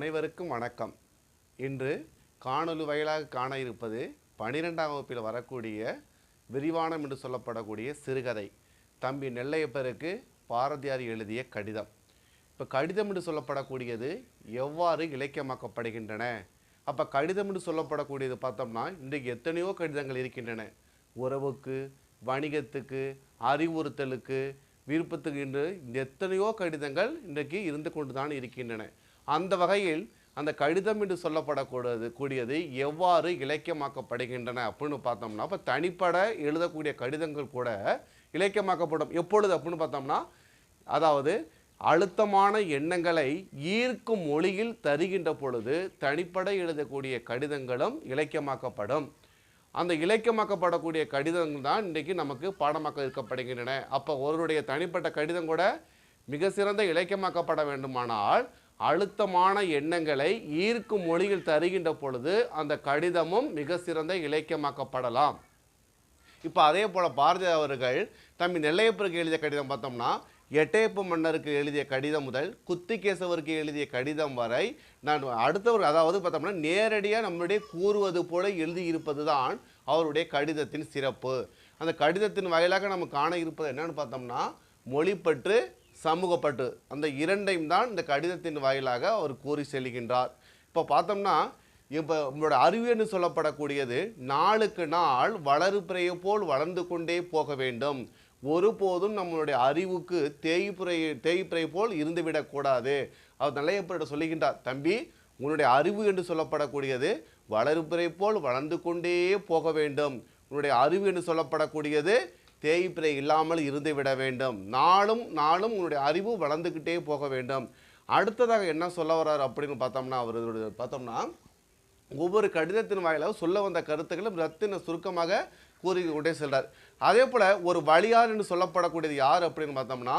அனைவருக்கும் வணக்கம். இன்று காணொலி வாயிலாக காண இருப்பது பனிரெண்டாம் வகுப்பில் வரக்கூடிய விரிவானம் என்று சொல்லப்படக்கூடிய சிறுகதை. தம்பி நெல்லையப்பருக்கு பாரதியார் எழுதிய கடிதம். இப்போ கடிதம் என்று சொல்லப்படக்கூடியது எவ்வாறு இலக்கியமாக்கப்படுகின்றன? அப்போ கடிதம் என்று சொல்லப்படக்கூடியது பார்த்தோம்னா இன்றைக்கு எத்தனையோ கடிதங்கள் இருக்கின்றன. உறவுக்கு வணிகத்துக்கு அறிவுறுத்தலுக்கு விருப்பத்துக்கு என்று எத்தனையோ கடிதங்கள் இன்றைக்கு இருந்து கொண்டு தான் இருக்கின்றன. அந்த வகையில் அந்த கடிதம் என்று சொல்லப்படக்கூடாது கூடியது எவ்வாறு இலக்கியமாக்கப்படுகின்றன அப்படின்னு பார்த்தோம்னா இப்போ தனிப்பட எழுதக்கூடிய கடிதங்கள் கூட இலக்கியமாக்கப்படும். எப்பொழுது அப்படின்னு பார்த்தோம்னா அதாவது அழுத்தமான எண்ணங்களை ஈர்க்கும் மொழியில் தருகின்ற பொழுது தனிப்பட எழுதக்கூடிய கடிதங்களும் இலக்கியமாக்கப்படும். அந்த இலக்கியமாக்கப்படக்கூடிய கடிதங்கள் தான் இன்றைக்கு நமக்கு பாடமாக்க இருக்கப்படுகின்றன. அப்போ ஒருவருடைய தனிப்பட்ட கடிதம் கூட மிக சிறந்த இலக்கியமாக்கப்பட வேண்டுமானால் அழுத்தமான எண்ணங்களை ஈர்க்கும் மொழியில் தருகின்ற பொழுது அந்த கடிதமும் மிக சிறந்த இலக்கியமாக்கப்படலாம். இப்போ அதே போல் பாரதியார் அவர்கள் தம்பி நெல்லையப்பருக்கு எழுதிய கடிதம் பார்த்தோம்னா எட்டயப்பு மன்னருக்கு எழுதிய கடிதம் முதல் குத்திகேசவருக்கு எழுதிய கடிதம் வரை நான் அடுத்தவர் அதாவது பார்த்தோம்னா நேரடியாக நம்மளுடைய கூறுவது போல எழுதி இருப்பது தான் அவருடைய கடிதத்தின் சிறப்பு. அந்த கடிதத்தின் வாயிலாக நம்ம காண இருப்பது என்னன்னு பார்த்தோம்னா மொழிப்பற்று சமூகப்பட்டு அந்த இரண்டையும் தான் இந்த கடிதத்தின் வாயிலாக அவர் கூறி செல்கின்றார். இப்போ பார்த்தோம்னா இப்போ உங்களோட அறிவியல்னு சொல்லப்படக்கூடியது நாளுக்கு நாள் வளர்ப்புறையை போல் வளர்ந்து கொண்டே போக வேண்டும். ஒருபோதும் நம்மளுடைய அறிவுக்கு தேய்ப்புரை தேய்ப்புரை போல் இருந்துவிடக்கூடாது அவர் நல்லையப்பட சொல்லுகின்றார் தம்பி உன்னுடைய அறிவு என்று சொல்லப்படக்கூடியது வளர்பிறை போல் வளர்ந்து கொண்டே போக வேண்டும். உன்னுடைய அறிவு என்று சொல்லப்படக்கூடியது தேய்பிறை இல்லாமல் இருந்து விட வேண்டும். நாளும் நாளும் உன்னுடைய அறிவு வளர்ந்துக்கிட்டே போக வேண்டும். அடுத்ததாக என்ன சொல்ல வர்றார் அப்படின்னு பார்த்தோம்னா அவர் பார்த்தோம்னா ஒவ்வொரு கடிதத்தின் வாயிலாக சொல்ல வந்த கருத்துக்களும் ரத்தின சுருக்கமாக கூறி கொண்டே செல்றார். அதே போல் ஒரு வழியார் என்று சொல்லப்படக்கூடியது யார் அப்படின்னு பார்த்தோம்னா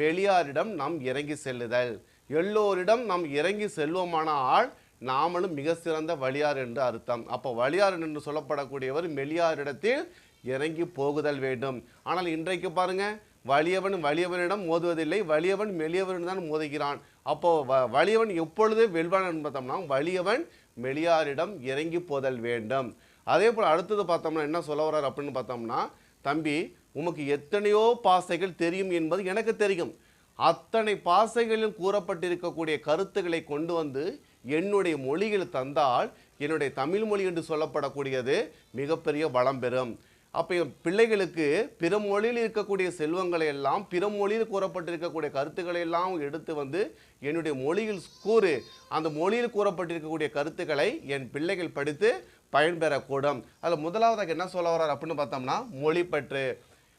மெளியாரிடம் நாம் இறங்கி செல்லுதல். எல்லோரிடம் நாம் இறங்கி செல்வோமானால் நாமளும் மிக சிறந்த வழியார் என்று அர்த்தம். அப்போ வழியார் என்று சொல்லப்படக்கூடியவர் மெளியாரிடத்தில் இறங்கி போகுதல் வேண்டும். ஆனால் இன்றைக்கு பாருங்க வலியவன் வலியவனிடம் மோதுவதில்லை வலியவன் மெலியவனிடம் தான் மோதுகிறான். அப்போ வ- வலியவன் எப்பொழுது வெல்வான் என்று பார்த்தோம்னா வலியவன் மெலியாரிடம் இறங்கி போதல் வேண்டும். அதே போல் அடுத்தது பார்த்தோம்னா என்ன சொல்ல வர்றார் அப்படின்னு பார்த்தோம்னா தம்பி உமக்கு எத்தனையோ பாசைகள் தெரியும் என்பது எனக்கு தெரியும். அத்தனை பாசைகளில் கூறப்பட்டிருக்கக்கூடிய கருத்துக்களை கொண்டு வந்து என்னுடைய மொழியில் தந்தால் என்னுடைய தமிழ் மொழி என்று சொல்லப்படக்கூடியது மிகப்பெரிய வளம் பெறும். அப்போ பிள்ளைகளுக்கு பிற மொழியில் இருக்கக்கூடிய செல்வங்களை எல்லாம் பிற மொழியில் கூறப்பட்டிருக்கக்கூடிய கருத்துக்களை எல்லாம் எடுத்து வந்து என்னுடைய மொழியில் கூறு. அந்த மொழியில் கூறப்பட்டிருக்கக்கூடிய கருத்துக்களை என் பிள்ளைகள் படித்து பயன்பெறக்கூடும். அதில் முதலாவதாக என்ன சொல்ல வர்றார் அப்படின்னு பார்த்தோம்னா மொழிப்பற்று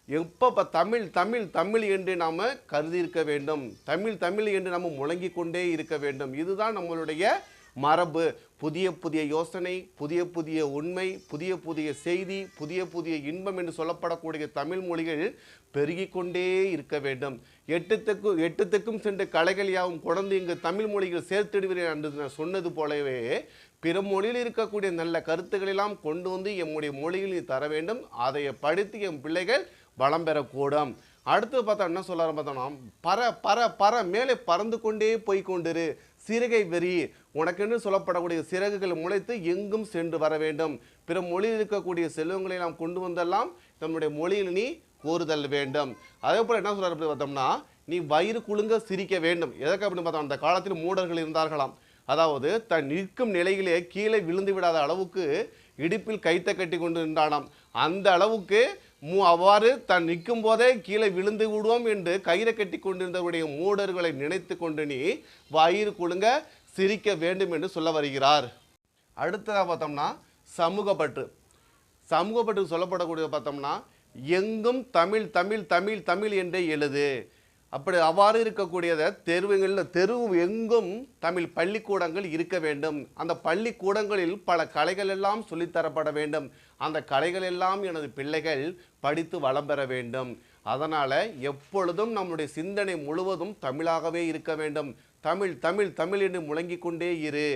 எப்போ இப்போ தமிழ் தமிழ் தமிழ் என்று நாம் கருதி இருக்க வேண்டும். தமிழ் தமிழ் என்று நம்ம முழங்கி கொண்டே இருக்க வேண்டும். இதுதான் நம்மளுடைய மரபு புதிய புதிய யோசனை புதிய புதிய உண்மை புதிய புதிய செய்தி புதிய புதிய இன்பம் என்று சொல்லப்படக்கூடிய தமிழ் மொழிகள் பெருகி கொண்டே இருக்க வேண்டும். எட்டுத்துக்கும் எட்டுத்துக்கும் சென்ற கலைகள் யாவும் குழந்தை இங்கு தமிழ் மொழிகள் சேர்த்திடுகிறேன் என்று நான் சொன்னது போலவே பிற மொழியில் இருக்கக்கூடிய நல்ல கருத்துக்களெல்லாம் கொண்டு வந்து எம்முடைய மொழியில் நீ தர வேண்டும். அதை படித்து என் பிள்ளைகள் வளம் பெறக்கூடும். அடுத்து பார்த்தா என்ன சொல்ல பார்த்தோம்னா பற பற பற மேலே பறந்து கொண்டே போய் கொண்டிரு. சிறகை வெறி உனக்கென்று சொல்லப்படக்கூடிய சிறகுகள் முளைத்து எங்கும் சென்று வர வேண்டும். பிற மொழியில் இருக்கக்கூடிய செல்வங்களை நாம் கொண்டு வந்தெல்லாம் நம்முடைய மொழியில் நீ கூறுதல் வேண்டும். அதே போல் என்ன சொல்கிறார் அப்படின்னு பார்த்தோம்னா நீ வயிறு குலுங்க சிரிக்க வேண்டும். எதற்கு அப்படின்னு பார்த்தோம் அந்த காலத்தில் மூடர்கள் இருந்தார்களாம். அதாவது தன் நிற்கும் நிலையிலே கீழே விழுந்து விடாத அளவுக்கு இடுப்பில் கைத்த கட்டி கொண்டு நின்றானாம். அந்த அளவுக்கு மூ அவ்வாறு தன் நிற்கும் போதே கீழே விழுந்து விடுவோம் என்று கயிறை கட்டி கொண்டிருந்தவருடைய மூடர்களை நினைத்து கொண்டு நீ வயிறு குழுங்க சிரிக்க வேண்டும் என்று சொல்ல வருகிறார். அடுத்ததாக பார்த்தோம்னா சமூகப்பற்று. சமூகப்பற்று சொல்லப்படக்கூடிய பார்த்தோம்னா எங்கும் தமிழ் தமிழ் தமிழ் தமிழ் என்றே எழுது. அப்படி அவ்வாறு இருக்கக்கூடியதை தெருவுகளில் தெரு எங்கும் தமிழ் பள்ளிக்கூடங்கள் இருக்க வேண்டும். அந்த பள்ளிக்கூடங்களில் பல கலைகள் எல்லாம் சொல்லித்தரப்பட வேண்டும். அந்த கலைகள் எல்லாம் எனது பிள்ளைகள் படித்து வளம் பெற வேண்டும். அதனால் எப்பொழுதும் நம்முடைய சிந்தனை முழுவதும் தமிழாகவே இருக்க வேண்டும். தமிழ் தமிழ் தமிழ் என்று முழங்கிக் கொண்டே இரு.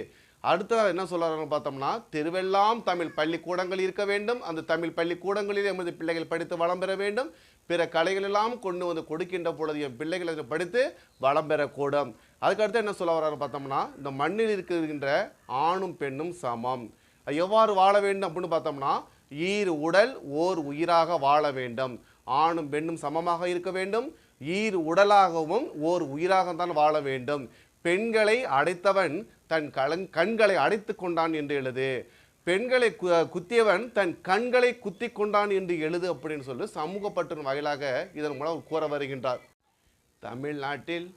அடுத்ததாக என்ன சொல்றாங்க பார்த்தோம்னா திருவெல்லாம் தமிழ் பள்ளிக்கூடங்கள் இருக்க வேண்டும். அந்த தமிழ் பள்ளிக்கூடங்களில் எமது பிள்ளைகள் படித்து வளம் பெற வேண்டும். பிற கலைகளெல்லாம் கொண்டு வந்து கொடுக்கின்ற பொழுது என் பிள்ளைகள் அதை படித்து வளம் பெறக்கூடும். அதுக்கடுத்து என்ன சொல்ல வர்றாரு பார்த்தோம்னா இந்த மண்ணில் இருக்கின்ற ஆணும் பெண்ணும் சமம். எவ்வாறு வாழ வேண்டும்? அப்படின்னு பார்த்தோம்னா ஈர் உடல் ஓர் உயிராக வாழ வேண்டும். ஆணும் பெண்ணும் சமமாக இருக்க வேண்டும். ஈர் உடலாகவும் ஓர் உயிராக தான் வாழ வேண்டும். பெண்களை அடைத்தவன் தன் கலங் கண்களை அடைத்து கொண்டான் என்று எழுது. பெண்களை கு- குத்தியவன் தன் கண்களை குத்தி கொண்டான் என்று எழுது அப்படின்னு சொல்லி சமூக வகையிலாக வாயிலாக இதன் மூலம் கூற வருகின்றார். தமிழ்நாட்டில்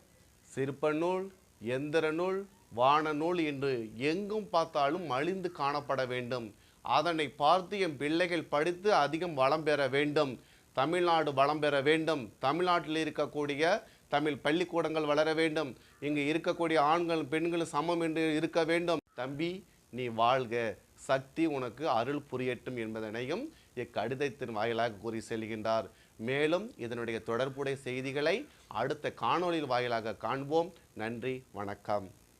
சிற்பநூல் எந்திர நூல் வான நூல் என்று எங்கும் பார்த்தாலும் மலிந்து காணப்பட வேண்டும். அதனை பார்த்து என் பிள்ளைகள் படித்து அதிகம் வளம் பெற வேண்டும். தமிழ்நாடு வளம் பெற வேண்டும். தமிழ்நாட்டில் இருக்கக்கூடிய தமிழ் பள்ளிக்கூடங்கள் வளர வேண்டும். இங்கு இருக்கக்கூடிய ஆண்களும் பெண்களும் சமம் என்று இருக்க வேண்டும். தம்பி நீ வாழ்க. சக்தி உனக்கு அருள் புரியட்டும் என்பதனையும் இக்கடிதத்தின் வாயிலாக கூறி செல்கின்றார். மேலும் இதனுடைய தொடர்புடைய செய்திகளை அடுத்த காணொளியில் வாயிலாக காண்போம். நன்றி வணக்கம்.